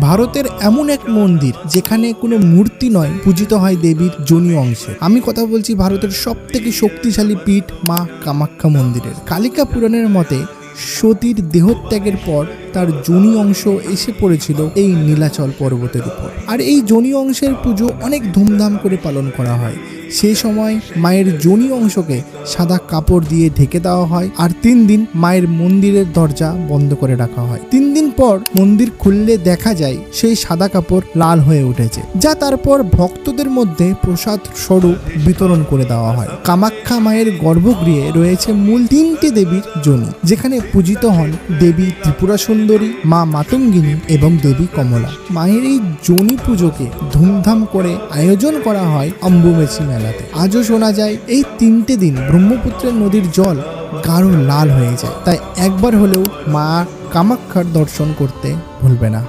ভারতের এমন এক মন্দির যেখানে কোনো মূর্তি নয়, পূজিত হয় দেবীর যোনি অংশে। আমি কথা বলছি ভারতের সব থেকে শক্তিশালী পীঠ মা কামাখ্যা মন্দিরের। কালিকা পুরাণের মতে, সতীর দেহত্যাগের পর তার যোনি অংশ এসে পড়েছিল এই নীলাচল পর্বতের উপর। আর এই যোনি অংশের পুজো অনেক ধুমধাম করে পালন করা হয়। সেই সময় মায়ের যোনি অংশকে সাদা কাপড় দিয়ে ঢেকে দেওয়া হয় আর তিন দিন মায়ের মন্দিরের দরজা বন্ধ করে রাখা হয়। তিন পর মন্দির খুললে দেখা যায় সেই সাদা কাপড় লাল হয়ে উঠেছে, যা তারপর ভক্তদের মধ্যে প্রসাদ স্বরূপ বিতরণ করে দেওয়া হয়। কামাখ্যা মায়ের গর্ভগৃহে রয়েছে মূল তিনটি দেবীর যোনি যেখানে পূজিত হন দেবী ত্রিপুরা সুন্দরী, মা মাতঙ্গিনী এবং দেবী কমলা। মায়ের এই যোনি পুজোকে ধুমধাম করে আয়োজন করা হয় অম্বুমেছি মেলাতে। আজও শোনা যায়, এই তিনটে দিন ব্রহ্মপুত্রের নদীর জল গাঢ় লাল হয়ে যায়, তাই একবার হলেও মা কামাখ্যার দর্শন করতে ভুলবে না।